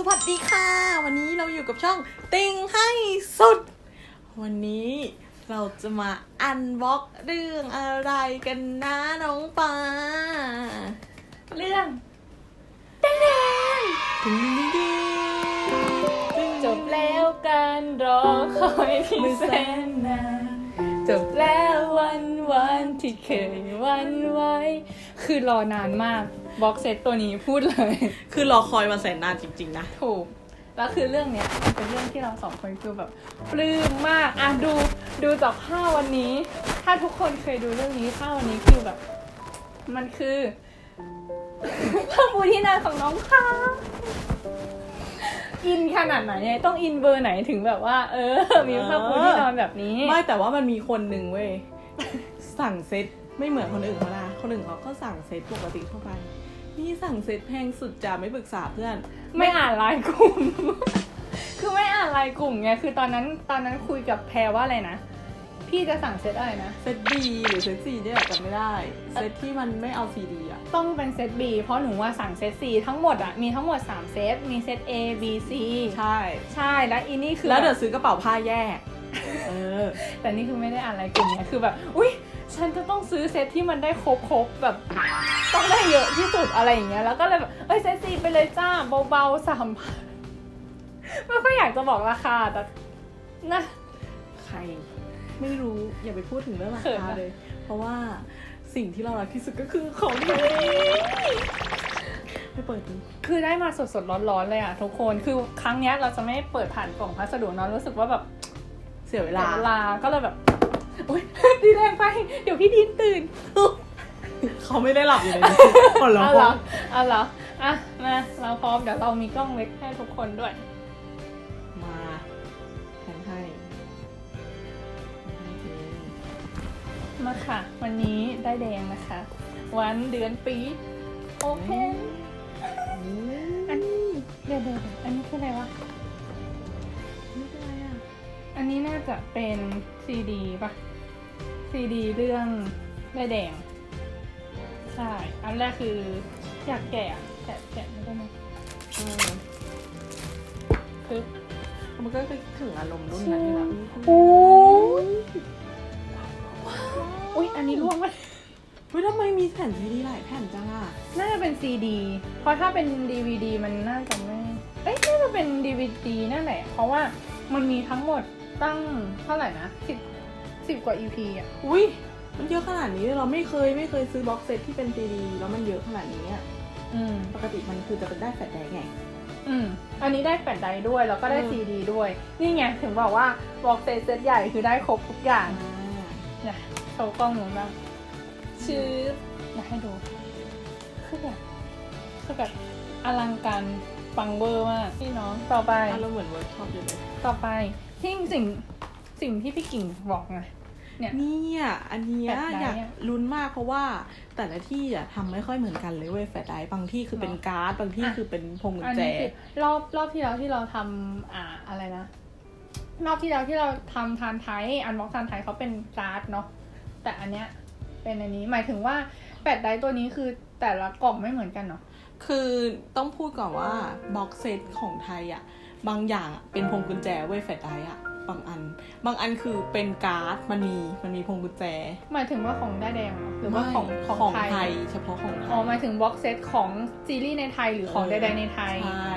สวัสดีค่ะ วันนี้เราอยู่กับช่องติงให้สุด วันนี้เราจะมาอันบ็อกเรื่องอะไรกันนะน้องปาเรื่องดึงดึงดึงจบแล้วการรอคอยที่แสนนานจบแล้ววันวันที่เคยหวันไว้ คือรอนานมาก บ็อกเซตตัวนี้พูดเลย คือรอคอยมาแสนนานจริง ๆ นะ ถูก แล้วคือเรื่องเนี้ยมันเป็นเรื่องที่เราสองคนคือแบบปลื้มมากอะดูดูจากภาพวันนี้ ถ้าทุกคนเคยดูเรื่องนี้ภาพวันนี้คือแบบ มันคือภาพปูที่นานของน้องค่ะอินขนาดไหนเนี่ยต้องอินเบอร์ไหนถึงแบบว่า เออ มีผ้าปูที่นอนแบบนี้ ไม่แต่ว่ามันมีคนหนึ่งเว้ย สั่งเซ็ตไม่เหมือนคนอื่นเขานะคนอื่นเขาก็สั่งเซ็ตปกติทั่วไป นี่สั่งเซ็ตแพงสุดจะไม่ปรึกษาเพื่อน ไม่อ่านไลน์กลุ่ม คือไม่อ่านไลน์กลุ่มไง คือตอนนั้นตอนนั้นคุยกับแพรว่าอะไรนะ พี่จะสั่งเซตอะไรนะ เซตบีหรือเซตซีเนี่ยจำไม่ได้ เซตที่มันไม่เอาซีดีอะต้องเป็นเซต B เพราะหนูว่าสั่งเซต C ทั้งหมดอะมีทั้งหมด 3 เซต มีเซต A B C ใช่ ใช่ แล้วอีนี่คือแล้วเดี๋ยวบบซื้อกระเป๋าผ้าแยก เออ แต่นี่คือไม่ได้อ่านไลน์กลุ่มไงคือแบบ อุ้ย ฉันจะต้องซื้อเซตที่มันได้ครบครบๆแบบต้องได้เยอะที่สุดอะไรอย่างเงี้ยแล้วก็เลยแบบเอ้ยเซต C ไปเลยจ้าเบาๆสามพันไม่ค่อยอยากจะบอกราคาแต่นะใคร ไม่รู้อย่าไปพูดถึงเรื่องราเขินคาปะเลย เพราะว่าสิ่งที่เรารักที่สุดก็คือของนี้ไปเปิดดูคือได้มาสดๆร้อนๆเลยอะทุกคนคือครั้งเนี้ยเราจะไม่เปิดผ่านกล่องพัสดุเนอะรู้สึกว่าแบบเสียเวเวลาลาก็เลยแบบ อุ้ยดีแรงไป เดี๋ยวพี่ดินตื่น เขาไม่ได้หลับอยู่ในนี้คนละเอาห้เหรอองเอาเหรออะมาเราพร้อมเดี๋ยวเรามีกล้องเล็กให้ทุกคนด้วย มาแทนให้ให้เองมาค่ะ วันนี้ได้แดงนะคะ วันเดือนปี โอเคอืมอันนี้เดี๋ยวเดี๋ยวเดี๋ยวอันนี้คืออะไรวะ นนี้น่าจะเป็นซีดีป่ะซีดีเรื่องได้แดง ใช่ อันแรกคืออยากแกะอะแกะแกะไม่ได้ไหมเออคือมันก็คือถึงอารมณ์รุ่นนั้นอยู่แล้วโอ้ยอุ้ยอันนี้ร่วงไหมเฮ้ยทำไมมีแผ่นซีดีหลายแผ่นจังอะ น่าจะเป็นซีดี เพราะถ้าเป็นดีวดีมันน่าจะไม่ เอ้ยน่าจะเป็นดีวดีนั่นแหละ เพราะว่ามันมีทั้งหมด ตั้งเท่าไหร่นะสิบสิบกว่า EP อะ อุ้ยมันเยอะขนาดนี้เลยเราไม่เคยไม่เคยซื้อบ็อกเซตที่เป็นซีดีแล้วมันเยอะขนาดนี้อะอืม ปกติมันคือจะเป็นได้แฟลชไดร์ไง อืม อันนี้ได้แปดไดร์ด้วย แล้วก็ได้อืม ซีดีด้วย นี่ไง ถึงบอกว่าบอกเซตเซตใหญ่คือได้ครบทุกอย่างเนี่ยโชว์กล้องหนูบ้างชื่ออยากให้ดู คือแบบคือแบบอลังการปังเวอร์มากพี่น้องต่อไป อารมณ์เหมือนเวิร์กช็อปอยู่เลย ต่อไป ที่สิ่งสิ่งที่พี่กิ่งบอกไงเนี่ย เนี่ย อันเนี้ยแฟลชไดร์อยากอะลุ้นมากเพราะว่าแต่ละที่อะทำไม่ค่อยเหมือนกันเลยเว้ยแฟลชไดร์บางที่คือเป็นหรอการ์ดบางที่อะ คือเป็นพวงกุญอันแจ นี้คือรอบรอบที่แล้วที่เราทำอ่าอะไรนะ รอบที่แล้วที่เราทำทานไทยอันบ็อกทานไทยเขาเป็นการ์ดเนาะแต่อันเนี้ยเป็นอันนี้หมายถึงว่าแปดไดร์ตัวนี้คือแต่ละกล่องไม่เหมือนกันเนาะ คือต้องพูดก่อนว่าบ็อกเซตของไทยอะ บางอย่างอะเป็นพวงกุญแจเว้ยแฟลชไดร์อะบางอัน บางอันคือเป็นการ์ดมันมีมันมีพวงกุญแจ หมายถึงว่าของได้ายแดงเหรอหรือว่าไม่ของของของไทยไทย เฉพาะของไทยอ๋อหมายถึงบ็อกเซตของซีรีส์ในไทยหรือของใดๆในไทยใช่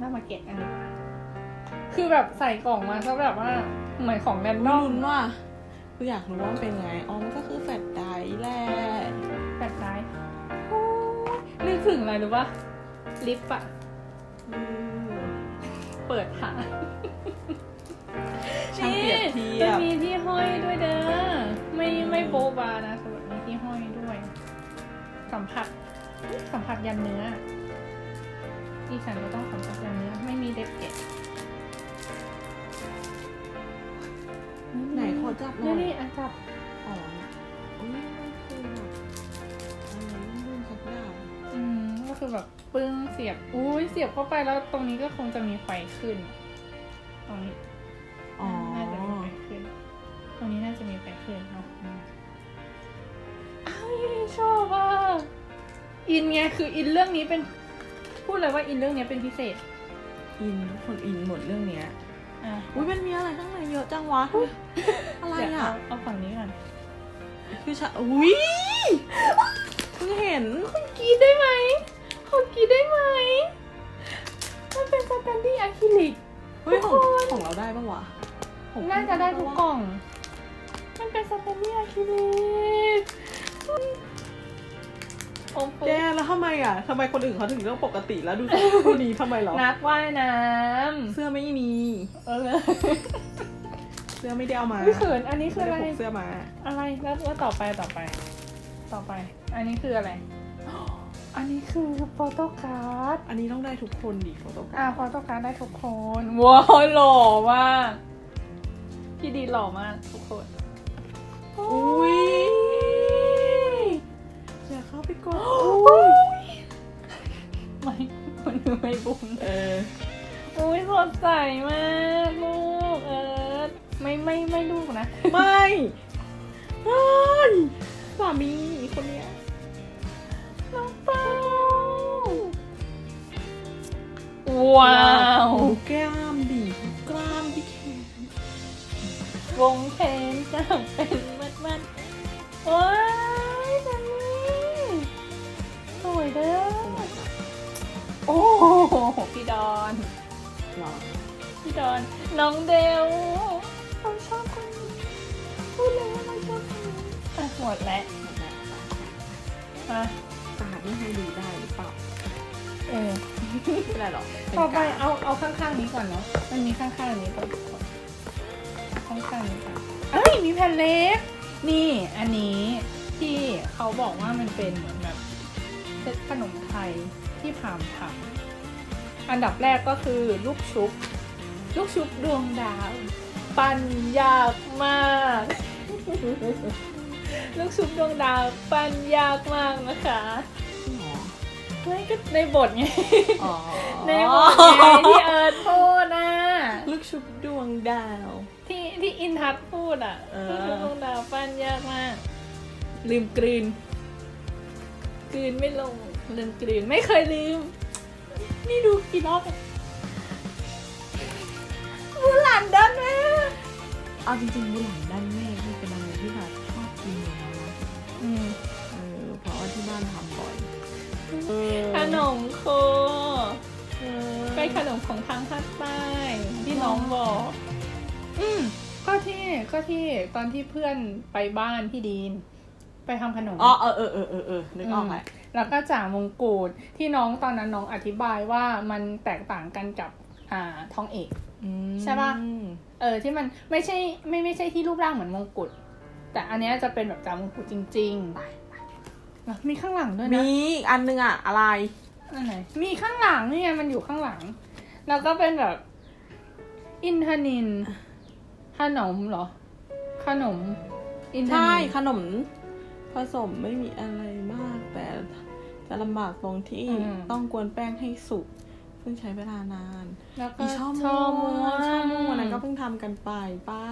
น่ามาเก็ตอันนี้คือแบบใส่กล่องมาซะแบบว่าเหมือนของแรนดไม่อมลุ้นว่าคืออยากรู้ว่ามันเป็นไงอ๋อมันก็คือแฟลชไดร์แหละแปดไดร์โอ้ยนึกถึงอะไรรู้ปะลิปอะอืมเปิดหาช่างเปรียบเทียจะบมีที่ห้อยด้วยเด้อ ไม่ไม่โบบานะแต่แบบมีที่ห้อยด้วย สัมผัส สัมผัสยันเนื้อดิฉันก็ต้องสัมผัสยันเนื้อ ไม่มีเด็บเก็บไหนขอจับหน่นี่อยนี่อันจับอ๋อ คือแบบปึ้งเสียบ อุ้ยเสียบเข้าไปแล้วตรงนี้ก็คงจะมีไฟขึ้น ตรงนี้อ๋อน่าจะมีไฟขึ้น ตรงนี้น่าจะมีไฟขึ้นเนาะอืมอ้าวยี่ชอบอะอินไงคืออินเรื่องนี้เป็น พูดเลยว่าอินเรื่องเนี้ยเป็นพิเศษ อินทุกคนอินหมดเรื่องเนี้ยอะอุ้ยมันมีอะไรข้างในเยอะจังวะ อะไรเดี๋ยวอะเอาเอาฝั่งนี้ก่อนคือชะอุ้ยเพิ่งเห็นกรีดได้ไหม ขอกรีดได้ไหม มันเป็นสแตนดี้อะคริลิก เฮ้ยของทุกคน ของเราได้ปะวะของน่าจะได้ทุกกล่อง มันเป็นสแตนดี้อะคริลิกโอ้โหแกแล้วทำไมอะทำไมคนอื่นเขาถึงเรื่องปกติแล้วดูดูดีทำไมเหรอ นักว่ายน้เสื้อไม่มีำเออเสื้อไม่ได้เอามาไม่เขินอันนี้คือไม่อะได้ไรพกเสื้อมา อะไรแล้วแล้วต่อไปต่อไป ต่อไป อันนี้คืออะไร อันนี้คือโฟโต้การ์ด อันนี้ต้องได้ทุกคนดิโฟโต้อ่าโฟโต้การ์ดได้ทุกคนว้าวหล่อมากพี่ดีหล่อมากทุกคน อุ้ยอย่าเข้าไปกดอุ้ยไม่มันไม่บุ้มเออ อุ้ยสดใสมากลูกเออไม่ไม่ไม่ลูกนะ ไม่เฮ้ยสามีคนเนี้ย ว้าวดูแก้มดิกล้ามที่แขนวงเพลงจะเป็นมัดมัดๆว้ายจันนี่สวยเด้อโอ้โหพี่ดอนหรอพี่ดอนน้องเดวเราชอบคนนี้พูดเลยว่าเราชอบคนนี้อะหมดแล้วอะกาดไม่ให้ดูได้หรือเปล่าเออ เป็นไรหรอกเป็นต่อไปการเอาเอาข้างๆนี้ก่อนเนาะ มันมีข้างๆนี้ก่อนข้างๆนี้ก่อนเอ้ยมีแผ่นเล็ก นี่อันนี้ที่เขาบอกว่ามันเป็นเหมือนแบบเซตขนมไทยที่พามทำอันดับแรกก็คือลูกชุบ ลูกชุบดวงดาว ปั้นยากมาก ลูกชุบดวงดาว ปั้นยากมากนะคะหรอ ไม่ก็ในบทไงอ๋อในบทไงที่เอิร์ธพูดนะลูกชุบดวงดาว ที่ที่อินทัศน์พูดอะเออพูดถึงดวงดาวปั้นยากมาก ลืมกลืน กลืนไม่ลง ลืมกลืน ไม่เคยลืม นี่ดูกี่รอบอะมูหลานด้านแม่เอาจริงๆบุหลังด้านแม่ที่เป็น ขนมโคเออเป็นขนมของทางภาคใต้ที่น้องบอก อืมก็ที่ก็ที่ตอนที่เพื่อนไปบ้านพี่ดีน ไปทำขนมอ๋อเออเออเออเออเออนึกออกแหละแล้วก็จ่ามงกุฎที่น้องตอนนั้นน้องอธิบายว่ามันแตกต่างกันกับอ่าทองเอกอืมใช่ปะเออที่มันไม่ใช่ไม่ไม่ใช่ที่รูปร่างเหมือนมงกุฎแต่อันเนี้ยจะเป็นแบบจ่ามงกุฎจริง ๆ แล้วมีข้างหลังด้วยมีนะอีกอันนึงอะอะไร อันไหนมีข้างหลังนี่ไงมันอยู่ข้างหลัง แล้วก็เป็นแบบ อินทนินขนมเหรอ ขนม อินทใช่นินขนม ผสมไม่มีอะไรมาก แต่จะลำบากตรงที่อืมต้องกวนแป้งให้สุก ซึ่งใช้เวลานาน แล้วก็อีช่อช่อม่ม่ววงงช่อม่วงวันนั้นก็เพิ่งทำกันไปป้า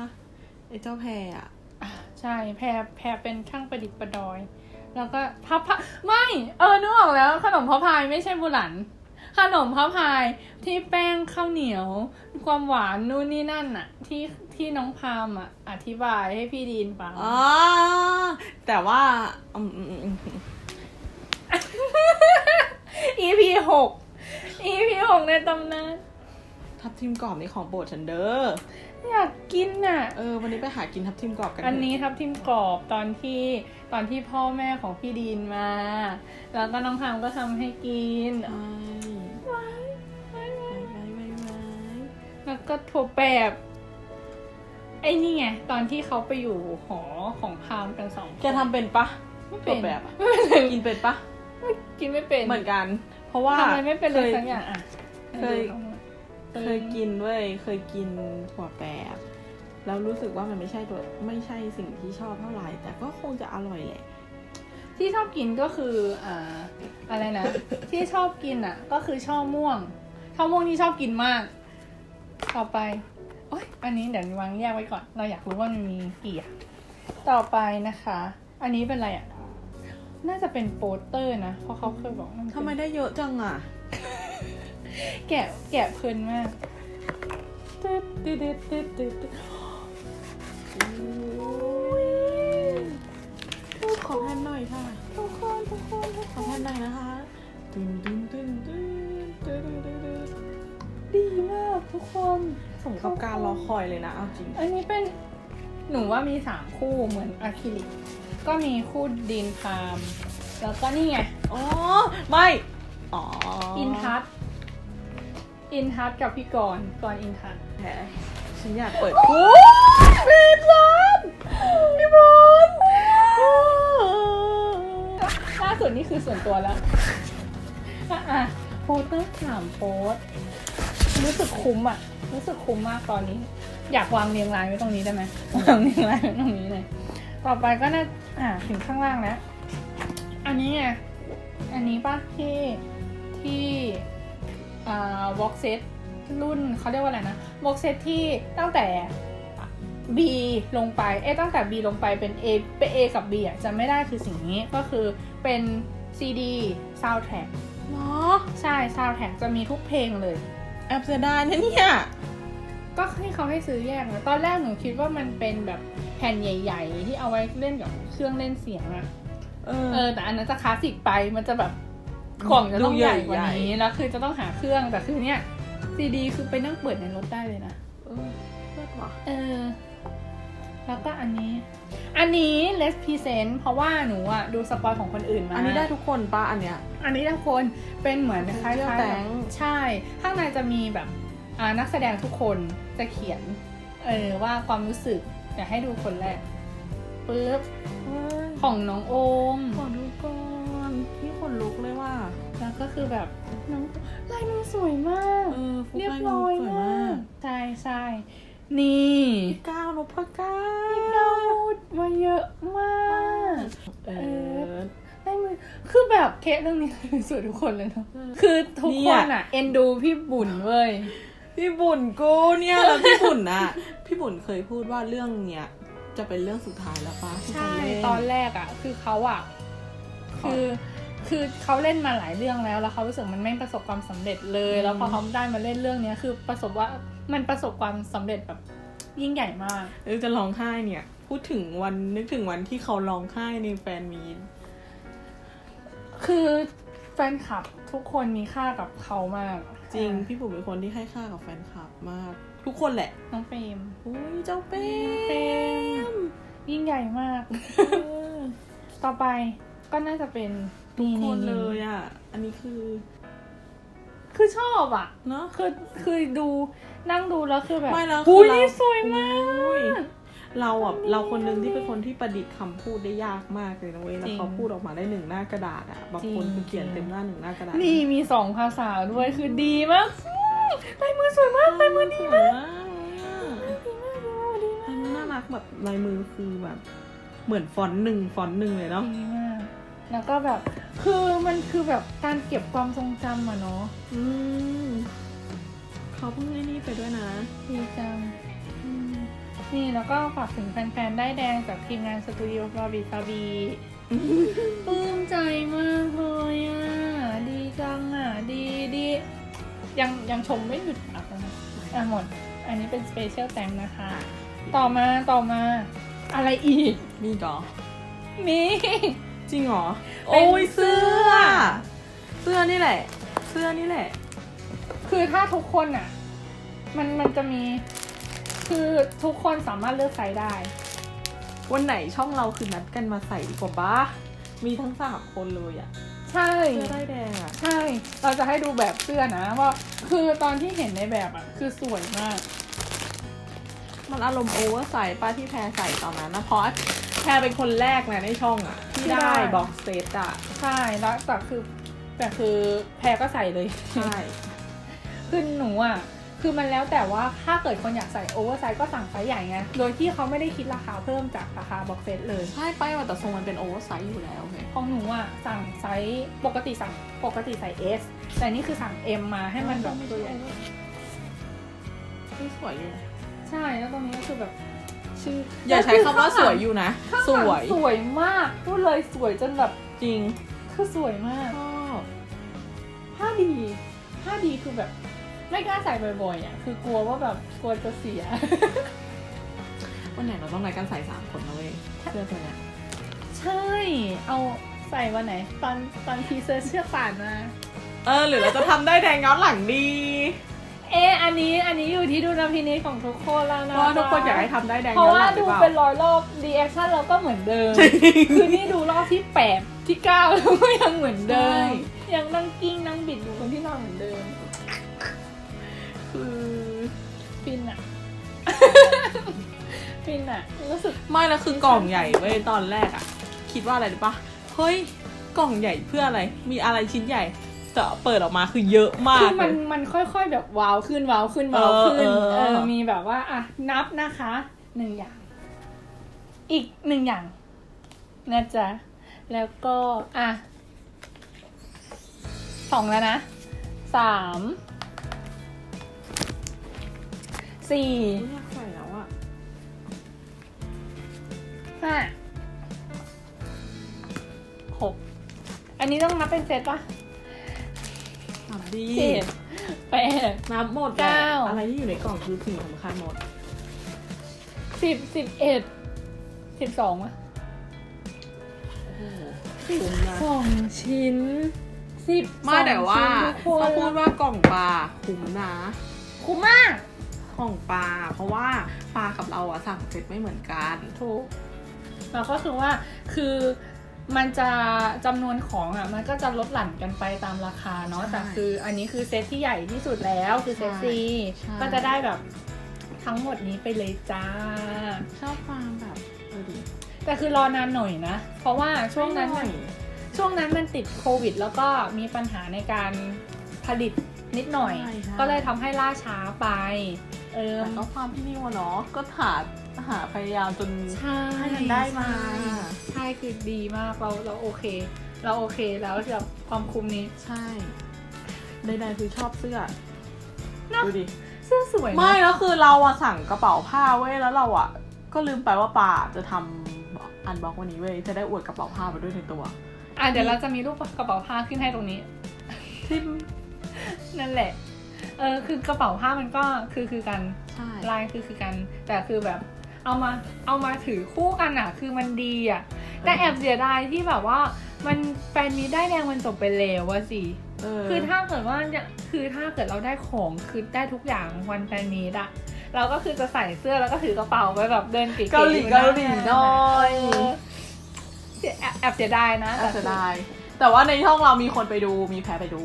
ไอ้เจ้าแพรอะอะใช่ แพรแพรเป็นช่างประดิษฐ์ประดอย แล้วก็พับพะไม่เออนึกออกแล้ว ขนมพะพายไม่ใช่บุหลัน ขนมพะพายที่แป้งข้าวเหนียว ความหวานนู่นนี่นั่นอะที่ที่น้องพามอะอธิบายให้พี่ดีนฟังอ๋อแต่ว่าอืมอืมอืม EP หก EP หกในตำนาน ทับทิมกรอบนี่ของโปรดฉันเด้ออยากกินน่ะ เออ วันนี้ไปหากินทับทิมกรอบกันอันนี้ทับทิมกรอบตอนที่ตอนที่พ่อแม่ของพี่ดีนมา แล้วก็น้องพามก็ทำให้กินใช่ว้ายว้ายว้ายไว้ไว้ไว้แล้วก็ถั่วแปบไอ้นี่ไงตอนที่เขาไปอยู่หอของพามกันสองคนแกทำเป็นปะไม่เป็นตัวแบบอะกินเป็นปะกินไม่เป็นเหมือนกัน เพราะว่าทำไมไม่เป็นเลยคสักอย่างอะเคย ให้ดูเคยกินเว้ยเคยกินถั่วแปบแล้วรู้สึกว่ามันไม่ใช่ตัวไม่ใช่สิ่งที่ชอบเท่าไหร่ แต่ก็คงจะอร่อยแหละ ที่ชอบกินก็คืออ่าอะไรนะ ที่ชอบกินอะ ก็คือช่อม่วงช่อม่วงนี่ชอบกินมาก ต่อไปโอ๊ยอันนี้เดี๋ยววางแยกไว้ก่อน เราอยากรู้ว่ามันมีกี่อย่างต่อไปนะคะ อันนี้เป็นอะไรอะ น่าจะเป็นโปสเตอร์นะ เพราะเขาเคยบอกว่ามันเป็น ทำไมได้เยอะจังอะ แกะแกะเพลินมากตึ๊ดขอแพนหน่อยค่ะ ทุกคนทุกคนขอแพนหน่อยนะคะตึ้นตึ้นตึ้นตึ้นตึ้นตึ้งดีมากทุกคนสมกับการรอคอยเลยนะเอาจริง อันนี้เป็นหนูว่ามีสามคู่เหมือนอะคริลิก ก็มีคู่ดินพาม แล้วก็นี่ไง อ๋อ ไม่ อ๋อ อินทัศ อินทัศกับพี่กรณ์กรณ์อินทัศแหมฉันอยากเปิดคู่พี่ซันพี่บอลล่าสุดนี่คือส่วนตัวแล้วอะอะโพสต์ตั้งสามโพสต์รู้สึกคุ้มอะ รู้สึกคุ้มมากตอนนี้ อยากวางเรียงรายไว้ตรงนี้ได้ไหมวางเรียงรายไว้ตรงนี้เลยต่อไปก็น่าอะถึงข้างล่างแล้ว อันนี้ไงอันนี้ปะที่ที่อ่า วอล์กเซตรุ่นเขาเรียกว่าอะไรนะวอล์กเซตที่ตั้งแต่ B ลงไปเอ๊ะตั้งแต่ B ลงไปเป็น A เป็น A กับ B อะจะไม่ได้คือสิ่งนี้ก็คือเป็น CD soundtrack เนาะใช่ soundtrack จะมีทุกเพลงเลยแอบเสียดายนะเนี่ยก็ที่เขาให้ซื้อแยกนะตอนแรกหนูคิดว่ามันเป็นแบบแผ่นใหญ่ ๆ ที่เอาไว้เล่นกับเครื่องเล่นเสียงอะเอเอออแต่อันนั้นจะคลาสสิกไปมันจะแบบ กล่องจะต้องดูใหใหญ่ญ่กว่านี้ แล้วคือจะต้องหาเครื่อง แต่คือเนี้ยซีดีคือไปนั่งเปิดในรถได้เลยนะเออเลิศว่ะเออ แล้วก็อันนี้ อันนี้ let's present เพราะว่าหนูอะดูสปอยของคนอื่นมา อันนี้ได้ทุกคนปะอันเนี้ย อันนี้ทุกคนเป็นเหมือนคล้ายเสื้อๆแตแบบงใช่ ข้างในจะมีแบบอ่านักแสดงทุกคนจะเขียน เออว่าความรู้สึกอยากให้ดูคนแรกปึ๊บเฮ้ยของน้องโอม ขอดูก่อนพี่ขนลุกเลยว่ะแล้ว ก็คือแบบน้องลายมือสวยมาก เออฟุกเรียบลาร้อยสวยมากใช่ใช่นี่พี่ก้าวนพก้าเรามาเยอะมากเออ ลายมือคือแบบเคสเรื่องนี้สวยทุกคนเลยเนาะเออคือทุกเนี่คย นอะ เอ็นดูพี่บุญเว้ย พี่บุญกูเนี่ยแล้วพี่บุญอะพี่บุญเคยพูดว่าเรื่องเนี้ยจะเป็นเรื่องสุดท้ายแล้วปะที่ใช่จะเล่น ตอนแรกอะ คือเขาอะคือ คือเขาเล่นมาหลายเรื่องแล้ว แล้วเขารู้สึกมันไม่ประสบความสำเร็จเลย แล้วพอเขาได้มาเล่นเรื่องเนี้ยคือประสบว่ามันประสบความสำเร็จแบบยิ่งใหญ่มากเออจะร้องไห้เนี่ย พูดถึงวันนึกถึงวันที่เขาร้องไห้ในแฟนมีตคือแฟนคลับทุกคนมีค่ากับเขามาก จริงอะพี่บุ๋มเป็นคนที่ให้ค่ากับแฟนคลับมาก ทุกคนแหละ น้องเฟรมอุ้ยเจ้าเป้เป้มยิ่งใหญ่มากเออต่อไปก็น่าจะเป็น ทุกคนๆๆเลยอะ อันนี้คือ คือชอบอะ เนาะคือคือดูนั่งดูแล้วคือแบบไม่แล้วหูคือเรานี่สวยมากอุ้ยเราอะเราคนหนึ่งที่เป็นคนที่ประดิษฐ์คำพูดได้ยากมากเลยนะเว้ย แล้วเขาพูดออกมาได้หนึ่งหน้ากระดาษอะ บางคนคือเขียนเต็มหน้าหนึ่งหน้ากระดาษ นี่มีสองภาษาด้วยคือดีมากลายมือสวยมากลายมือดีสมากวยมากลายมือน่ารักแบบลายมือคือแบบ เหมือนฟอนต์หนึ่งฟอนต์หนึ่งเลยเนาะดีมากแล้วก็แบบ คือมันคือแบบการเก็บความทรงจำอะเนาะอืมเขาเพิ่งไอ้นี่ไปด้วยนะ ดีจังอืมนี่แล้วก็ฝากถึงแฟนๆ ได้แดงจากทีมงานสตูดิโอบาบีซาบีปลื้มใจมากเลยอะ ดีจังอะ ดีดียังยังชมไม่หยุดปากเลยนะอะหมด อันนี้เป็นสเปเชียลแตงนะคะ ต่อมาต่อมาอะไรอีก มีก่อมี จริงเหรอเป็นโอ้ยเสื้อเสื้อ เสื้อนี่แหละ เสื้อนี่แหละ คือถ้าทุกคนอะ มันมันจะมี คือทุกคนสามารถเลือกไซส์ได้ วันไหนช่องเราคือนัดกันมาใส่ดีกว่าบ้ามีทั้งสามคนเลยอะใช่เสื้อได้ายแดงอะใช่ เราจะให้ดูแบบเสื้อนะว่า คือตอนที่เห็นในแบบอะ คือสวยมาก มันอารมณ์โอเวอร์ไซส์ป้าที่แพรใส่ตอนนั้นนะเพราะ แพรเป็นคนแรกนะในช่องอะที่ที่ได้ได้ บ็อกเซตอะใช่แล้วแต่คือแต่คือแพรก็ใส่เลยใช่คือหนูอะคือมันแล้วแต่ว่าถ้าเกิดคนอยากใส่โอเวอร์ไซส์ก็สั่งไซส์ใหญ่ไงโดยที่เขาไม่ได้คิดราคาเพิ่มจากราคาบ็อกเซตเลย ใช่ป้ายว่าแต่ทรงมันเป็นโอเวอร์ไซส์อยู่แล้วไงของหนูอะสั่งไซส์ปกติสั่งปกติใส่ S แต่นี่คือสั่ง M มาให้มันแบบตัวใหญ่ที่สวยอยู่นะใช่แล้วตรงนี้ก็คือแบบ ชื่ออย่าใช้คำว่าสวยอยู่นะสวย สวยมากพูดเลยสวยจนแบบจริงคือสวยมาก ชอบผ้าดี 5D คือแบบ ไม่กล้าใส่บ่อยๆอะคือกลัวว่าแบบกลัวจะเสีย วันไหนเราต้องนัดกันใส่สามคนนะเว้ยเสื้อตัวเนี้ยใช่ เอาใส่วันไหน ตอนตอนทีเซอร์เชือกป่านมา เออ หรือเราจะทำได้แดงย้อนหลังดี เอะอันนี้อันนี้อยู่ที่ดูนพินิจของทุกคนแล้วเพนะราะว่าทุกคนอยากให้ทำได้แดงเพราะย้อนหว่าลังหรืดูอเปล่าเป็นร้อยรอบรีแอคชั่นเราก็เหมือนเดิม คือนี่ดูรอบที่แปดที่เก้าแล้วก็ยังเหมือนเดิม ยังนั่งกิ้งนั่งบิดอยู่คนที่นอนเหมือนเดิม คือฟินอะฟินอะรู้สึกไม่แล้วคือกล่องใหญ่เว้ยตอนแรกอะคิดว่าอะไรรู้ปะเฮ้ยกล่องใหญ่เพื่ออะไร มีอะไรชิ้นใหญ่ จะเปิดออกมาคือเยอะมาคืกอมันเลยมันค่อยๆแบบว้าวขึ้นว้าวขึ้นว้าวขึ้นเออเออเออมีแบบว่าอะนับนะคะหนึ่งอย่าง อีกหนึ่งอย่างนะจ๊ะแล้วก็อะสองแล้วนะสามสี่อยากใส่แล้วอะห้าหกอันนี้ต้องนับเป็นเซตปะ ทำดีเจ็ดแปด นับหมดเก้า อะไรที่อยู่ในกล่องคือสิ่งสำคัญหมด สิบสิบเอ็ดสิบสองอะโอ้โหคุ้มนะสองชิ้นสิบไม่แต่ว่าสองชิ้นทุกคนเขาพูดว่ากล่องปลาคุ้มนะ คุ้มมากกล่องปลาเพราะว่าปลากับเราอะสั่งเสร็จไม่เหมือนกัน ถูกแล้วก็คือว่าคือ มันจะจำนวนของอะมันก็จะลดหลั่นกันไปตามราคาเนาะใช่แต่คืออันนี้คือเซตที่ใหญ่ที่สุดแล้วคือเซตใช่ซีใช่ก็จะได้แบบทั้งหมดนี้ไปเลยจ้า ชอบความแบบเออดีแต่คือรอนานหน่อยนะ เพราะว่าช่วงนั้นหมัอนยช่วงนั้นมันติดโควิด แล้วก็มีปัญหาในการผลิตนิดหน่อยใช่ใช่ก็เลยทำให้ล่าช้าไป เออแต่ก็ความที่นี่วะเนาะก็หา หาพยายามจนใช่ให้มันได้มาใช่ใช่คือดีมากเราเราโอเค เราโอเคแล้วกับความคุ้มนี้ ใช่ใดๆคือชอบเสื้อเนอะดูดิเสื้อสวยนะ ไม่แล้วคือเราอะสั่งกระเป๋าผ้าเว้ยแล้วเราอะก็ลืมไปว่าปาจะทำอันบล็อกวันนี้เว้ยจะได้อวดกระเป๋าผ้ามาด้วยในตัว อะเดี๋ยวเราจะมีรูปกระเป๋าผ้าขึ้นให้ตรงนี้ ทิมนั่นแหละ เออคือกระเป๋าผ้ามันก็คือคือกันใช่ลายคือคือกัน แต่คือแบบ เอามาเอามาถือคู่กันอะคือมันดีอะแต่แอบเสียดายที่แบบว่า มันแฟนมีได้แดงมันจบไปแล้วว่ะสิเออคือถ้าเกิดว่าเนี่ยคือถ้าเกิดเราได้ของคือได้ทุกอย่างวันแฟนมีดอะเราก็คือจะใส่เสื้อแล้วก็ถือกระเป๋าไปแบบเดินเก๋ๆเกาหลีอยู่เกาหลีงหน่อยเออเสียแอบแอบเสียดายนะอาจจะได้แต่ว่าในช่องเรามีคนไปดูมีแพ้ไปดู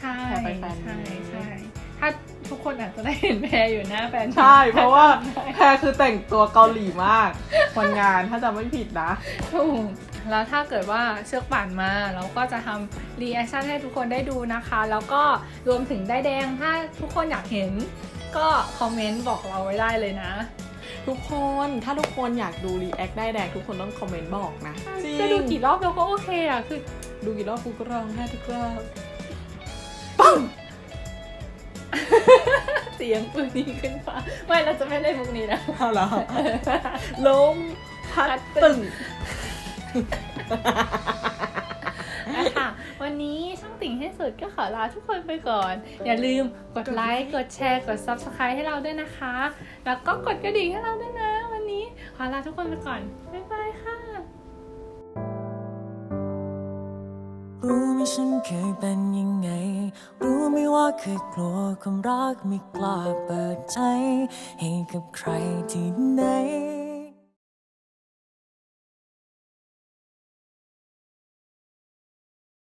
ใช่แอบไปแฟนมีใช่ใช่ ถ้าทุกคนอาจจะได้เห็นแพรอยู่หน้าแฟนมีใช่ เพราะว่าถ้จำได้แพ้คือแต่งตัวเกาหลีมากวันงานถ้าจำไม่ผิดนะ ถูก แล้วถ้าเกิดว่าเชือกป่านมา เราก็จะทำรีแอคชั่นให้ทุกคนได้ดูนะคะ แล้วก็รวมถึงได้แดงถ้าทุกคนอยากเห็น ก็คอมเมนต์บอกเราไว้ได้เลยนะ ทุกคนถ้าทุกคนอยากดูรีแอคได้แดงทุกคนต้องคอมเมนต์บอกนะจริงจะดูกี่รอบเราก็โอเคอะคือดูกี่รอบกูก็ร้องไห้ทุกรอบ เสียงปืนนี้ขึ้นฟ้าไม่เราจะไม่เล่นมุกนี้นะเอาเหรอลมพัดตึงนะคะวันนี้ช่องติ่งให้สุดก็ขอลาทุกคนไปก่อน อย่าลืมกดไลค์กดแชร์กด subscribe ให้เราด้วยนะคะ แล้วก็กดกระดิ่งให้เราด้วยนะ วันนี้ขอลาทุกคนไปก่อนบ๊ายบาย รู้ไหมฉันเคยเป็นยังไง รู้ไหมว่าเคยกลัวความรักไม่กล้าเปิดใจ ให้กับใครที่ไหน